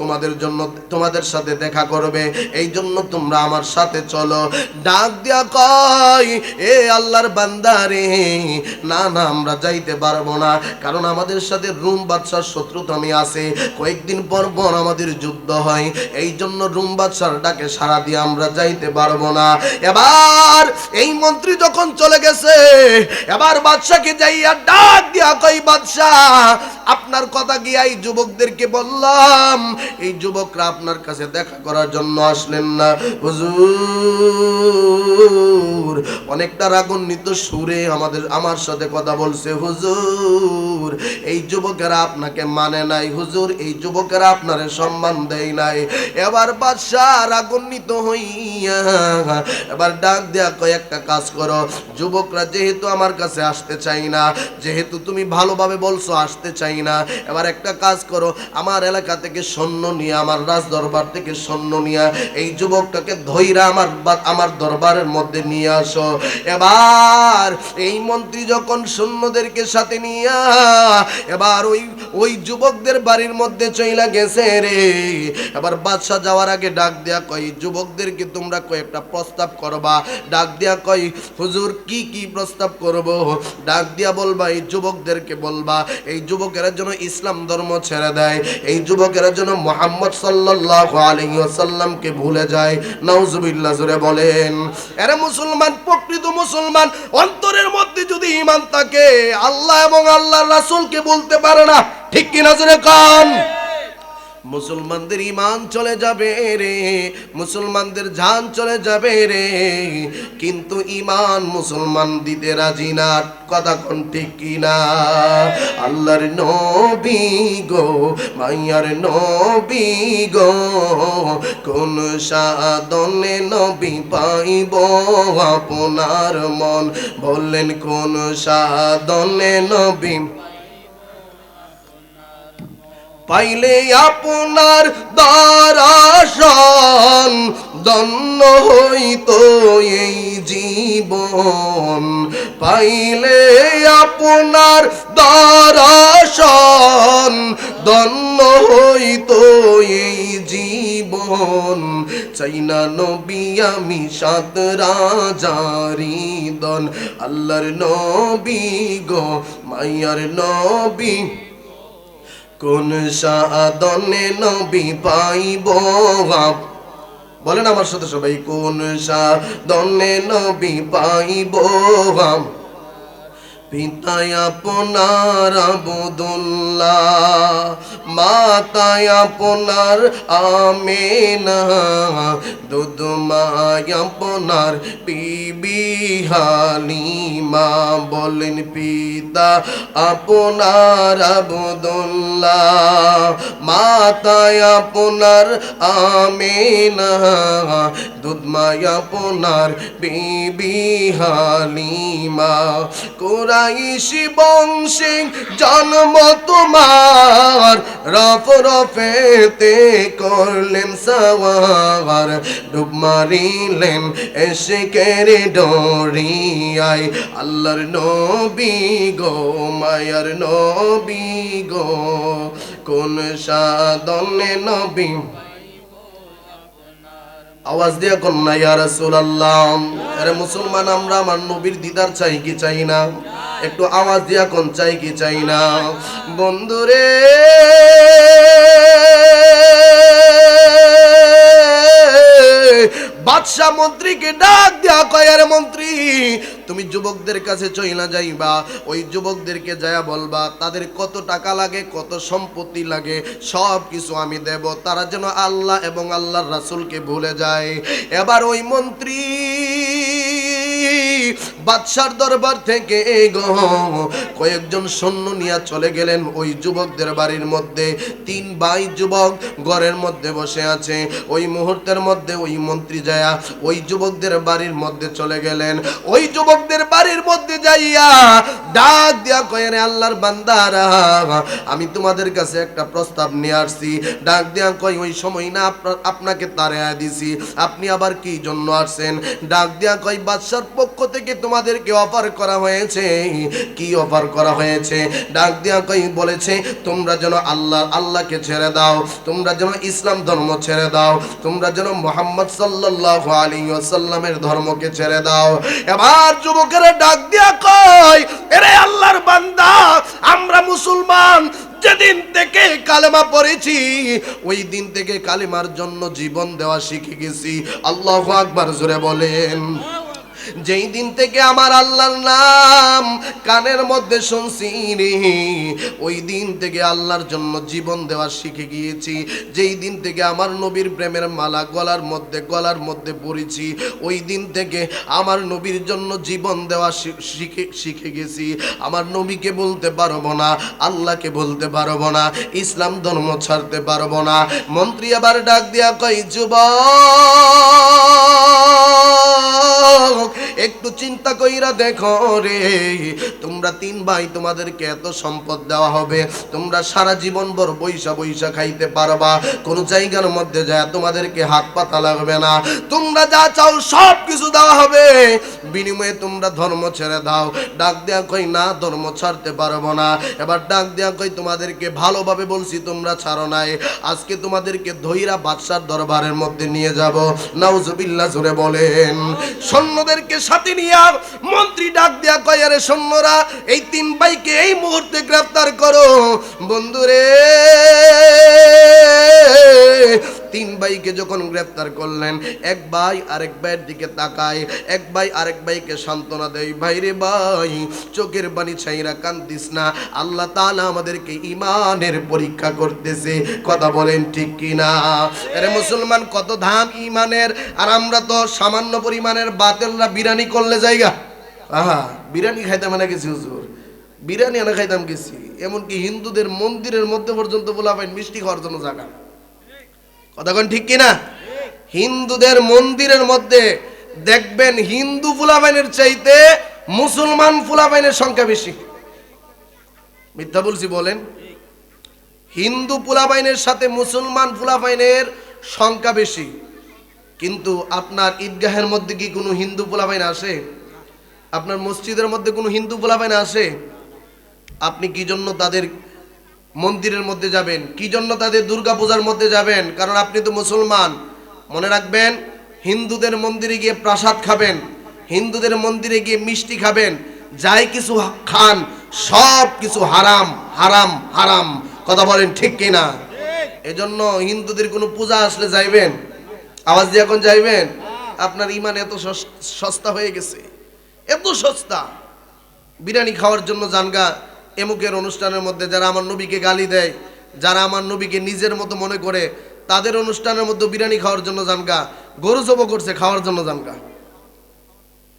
তোমাদের জন্য, তোমাদের সাথে দেখা করবে। এই জন্য তোমরা আমার সাথে চলো। ডাক দিয়া কয়, এ আল্লাহর বান্দারে, না না, আমরা যাইতে পারব না। কারণ আমাদের সাথে রুম বাদশার শত্রুতা আমি আছে। কয়েকদিন পর পর আমাদের যুদ্ধ হয়। এই জন্য রুম বাদশার ডাকে সারা দিয়ে আমরা যাইতে পারব না। এবার এই মন্ত্রী যখন চলে গেছে, এবার বাদশাকে যাইয়া ডাক দিয়া কই বাদশাহ আপনার কথা গিয়া এই যুবকদেরকে বললাম? এই যুবকরা আপনার কাছে দেখা করার জন্য আসলেন না। হুজুর। অনেকটা রাগান্বিত সুরে আমাদের, আমার সাথে কথা বলছে হুজুর। এই যুবকেরা আপনাকে মানে নাই হুজুর, এই যুবকেরা আপনারে সম্মান দেয় নাই। এবার বাদশাহ রাগান্বিত হইয়া, এবার ডাক দেয়া কয়, একটা কাজ করো, যুবকরা যেহেতু আমার কাছে আসতে চাই না, যেহেতু তুমি ভালোভাবে বলছো আসতে চাই না, এবার একটা কাজ করো, আমার এলাকা থেকে সৈন্য নিয়ে, আমার রাজ দরবার থেকে সৈন্য নিয়ে, এই যুবকটাকে ধৈরা আমার আমার দরবারের মধ্যে নিয়ে আসো। এবার এই মন্ত্রী যখন সৈন্যদেরকে সাথে নিয়ে, এবার ওই ওই যুবকদের বাড়ির মধ্যে চইলা গেছে রে। এবার বাদশাহ যাওয়ার আগে ডাক দেয়া কই যুবকদেরকে তোমরা কয়েকটা প্রস্তাব করবা। ডাক দিয়া কই হুজুর, কি কি প্রস্তাব করব? ডাক দিয়া বলবা, এই যুবকদেরকে বলবা, এই যুবকেরা যেন ইসলাম ধর্ম ছেড়ে দেয়, এই যুবকেরা যেন মোহাম্মদ সাল্লাল্লাহু আলাইহি ওয়াসাল্লামকে ভুলে যায়। নাউজুবিল্লাহ জোরে বলেন। এরা মুসলমান, প্রকৃত মুসলমান। অন্তরের মধ্যে যদি ইমান থাকে, আল্লাহ এবং আল্লাহ রাসুলকে বলতে পারে না। ঠিক কিনা জোরে কান? মুসলমানদের ইমান চলে যাবে রে, মুসলমানদের জান চলে যাবে রে। কিন্তু ইমান মুসলমান দিতে রাজি না, কথা কোন ঠিক কিনা? আল্লাহর নবী গো, মাইয়ার নবী গো, কোন সাদনে নবী পাইব আপনার মন? বললেন, কোন সাদনে নবী পাইলে আপনার দরাসন দন্ন হইতো এই জীবন। পাইলে আপনার দরাসন দন্ন হইতো এই জীবন। চাইনা নবী, আমি সাত রাজারি দন আল্লাহর নবী গো মাইয়ার নবী কোন সাদনে নবী পাইব বলেন আমার সাথে সবাই কোন সাদনে নবী পাইব? পিতায় আপনার আবদুল্লাহ, মাতায় আপনার আমেনা দুধ মায় আপনার বিবি হালিমা বলেন পিতা আপনার আবদুল্লাহ, মাতায় আপনার আমেনা দুধ মায় আপনার বিবি হালিমা। কুরাইশি বংশে, জন্ম তোমার। রফ রফেতে করলেন সওয়ার, ডুব মারিলেন এসে কেড়ে ডরিয়াই আল্লাহর নবী গো, মায়ার নবী গো, কোন সাদনে নবী। আওয়াজ দিয়ে কন্যা, ইয়া রাসূলুল্লাহ। আরে মুসলমান, আমরা আমার নবীর দিদার চাই কি চাই না? একটু আওয়াজ দিয়া কোন, চাই কি চাই না? বন্ধুরে, বাদশাহ মন্ত্রীকে ডাক দেয়া কয়, আরে মন্ত্রী, তুমি যুবকদের কাছে চইলা যাইবা। ওই যুবকদেরকে যায়া বলবা, তাদের কত টাকা লাগে, কত সম্পত্তি লাগে, সব কিছু আমি দেব। তারা যেন আল্লাহ এবং আল্লাহর রাসূলকে ভুলে যায়। এবার ওই মন্ত্রী বাদশার দরবার থেকে কয়েকজন সৈন্য নিয়ে চলে গেলেন ওই যুবকদের বাড়ির মধ্যে। তিন ভাই যুবক ঘরের মধ্যে বসে আছে। ওই মুহূর্তের মধ্যে ওই মন্ত্রী যায়া ওই যুবকদের বাড়ির মধ্যে চলে গেলেন। ওই যুবকদের বাড়ির মধ্যে যাইয়া ডাক দিয়া কয়ে রে আল্লাহর বান্দারা, আমি তোমাদের কাছে একটা প্রস্তাব নিয়ে আসছি। ডাক দিয়া কই ওই সময় না আপনাকে তারে দিছি। আপনি আবার কি জন্য আসছেন? ডাক দিয়া কই বাদশার পক্ষ থেকে তোমাদেরকে অফার করা হয়েছে। কি অফার করা হয়েছে? ডাক দিয়া কই বলেছে, তোমরা যেন আল্লাহ, আল্লাহকে ছেড়ে দাও, তোমরা যেন ইসলাম ধর্ম ছেড়ে দাও, তোমরা যেন মোহাম্মদ সাল্লাল্লাহু আলাইহি ওয়াসাল্লামের ধর্মকে ছেড়ে দাও। এবার যুবকেরা ডাক দিয়া কয়, এরে আল্লাহর বান্দা, আমরা মুসলমান, যেদিন থেকে কালেমা পড়েছি, ওই দিন থেকে কালেমার জন্য জীবন দেওয়া শিখে গেছি। আল্লাহ আকবার, জোরে বলেন। যেই দিন থেকে আমার আল্লাহর নাম কানের মধ্যে শুনছি রে, ওই দিন থেকে আল্লাহর জন্য জীবন দেওয়া শিখে গিয়েছি। যেই দিন থেকে আমার নবীর প্রেমের মালা গলার মধ্যে গলার মধ্যে পড়েছি, ওই দিন থেকে আমার নবীর জন্য জীবন দেওয়া শিখে শিখে গেছি। আমার নবীকে বলতে পারব না, আল্লাহকে বলতে পারব না, ইসলাম ধর্ম ছাড়তে পারব না। মন্ত্রী আবার ডাক দিয়া কই যুবক একটু চিন্তা কইরা দেখো রে। তোমরা তিন ভাই, তোমাদেরকে এত সম্পদ দেওয়া হবে। তোমরা সারা জীবন ভর বৈশা বৈশা খাইতে পারবা। কোন জায়গার মধ্যে যায় তোমাদেরকে হাত পাতা লাগবে না। তোমরা যা চাও সব কিছু দেওয়া হবে। বিনিময়ে তোমরা ধর্ম ছেড়ে দাও। ডাক দেয়া কই, না, ধর্ম ছাড়তে পারব না। এবার ডাক দেয়া কই, তোমাদেরকে ভালোভাবে বলছি, তোমরা ছাড়ো নাই। আজকে তোমাদেরকে ধৈরা বাদশার দরবারের মধ্যে নিয়ে যাব। নাউজুবিল্লাহ জুড়ে বলেন। সৈন্যদেরকে সাথে নিয়ে আর মন্ত্রী ডাক দেয়া কয়, আরে সৈন্যরা, এই তিন ভাইকে এই মুহূর্তে গ্রেফতার করো। বন্ধুরে তিন ভাইকে যখন গ্রেফতার করলেন, এক ভাই আরেক ভাইয়ের দিকে তাকায়, এক ভাই আরেক ভাইকে সান্ত্বনা দেয়, ভাই রে ভাই, চোখের বাণী ছাইরা কান্দিস না, আল্লাহ তাআলা আমাদেরকে ইমানের পরীক্ষা করতেছে, কথা বলেন ঠিক কিনা? আরে মুসলমান, কত ধাম ইমানের আর আমরা তো সামান্য পরিমাণের বাতেলরা বিরিয়ানি করলে জায়গা। আহা, বিরিয়ানি খাইতে মানে গেছি হুজুর, বিরিয়ানি আনা খাইতাম গেছি, এমনকি হিন্দুদের মন্দিরের মধ্যে পর্যন্ত বলা পাই মিষ্টি খাওয়ার জন্য জায়গা। কথাক্ষণ ঠিক কিনা? হিন্দুদের মন্দিরের মধ্যে দেখবেন হিন্দু ফুলাবাইনের চাইতে মুসলমান ফুলাবাইনের সংখ্যা বেশি। মিথ্যা বলছি, বলেন। হিন্দু ফুলাবাইনের সাথে মুসলমান ফুলাবাইনের সংখ্যা বেশি। কিন্তু আপনার ঈদগাহের মধ্যে কি কোনো হিন্দু পোলাবাইন আসে? আপনার মসজিদের মধ্যে কোনো হিন্দু পোলাবাইন আসে? আপনি কি জন্য তাদের মন্দিরের মধ্যে যাবেন। কি জন্য তাদের দুর্গা পূজার মধ্যে যাবেন? কারণ আপনি তো মুসলমান। মনে রাখবেন, হিন্দুদের মন্দিরে গিয়ে প্রাসাদ খাবেন, হিন্দুদের মন্দিরে গিয়ে মিষ্টি খাবেন, যাই কিছু খান, সব কিছু হারাম হারাম হারাম। কথা বলেন ঠিক কিনা এজন্য হিন্দুদের কোনো পূজা আসলে যাইবেন? আওয়াজ দিয়ে এখন যাইবেন? আপনার ইমান এত সস- সস্তা হয়ে গেছে। এত সস্তা। বিরিয়ানি খাওয়ার জন্য জানগা এমুকের অনুষ্ঠানের মধ্যে যারা আমার নবীকে গালি দেয়, যারা আমার নবীকে নিজের মতো মনে করে, তাদের অনুষ্ঠানের মধ্যে বিরিয়ানি খাওয়ার জন্য জানগা গরু জব করছে, খাওয়ার জন্য জানগা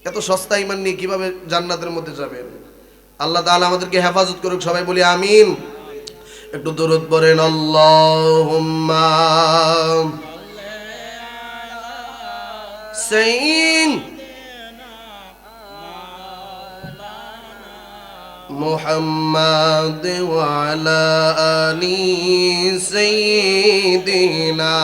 এত সস্তা ইমান নিয়ে কীভাবে জান্নাতের মধ্যে যাবেন আল্লাহ তাআলা আমাদেরকে হেফাজত করুক, সবাই বলি আমিন। একটু দূরত পড়েন, আল্লাহুম্মা। সিং محمد وعلى آل سيدنا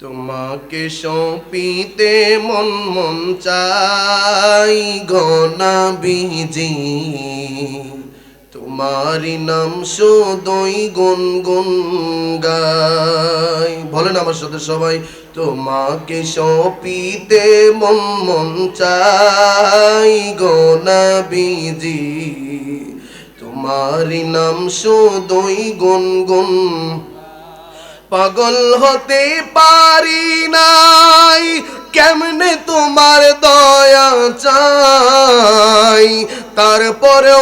তোমাকে সপিতে মন মন চাই গনা বিজি তোমারি নাম সদই গুন গুন গাই বলেন আমার সাথে সবাই, তোমাকে সপিতে মন মন চাই বিজি তোমারি নাম সদই গুন গুন পাগল হতে পারি নাই, কেমনে তোমার দয়া চাই? তারপরেও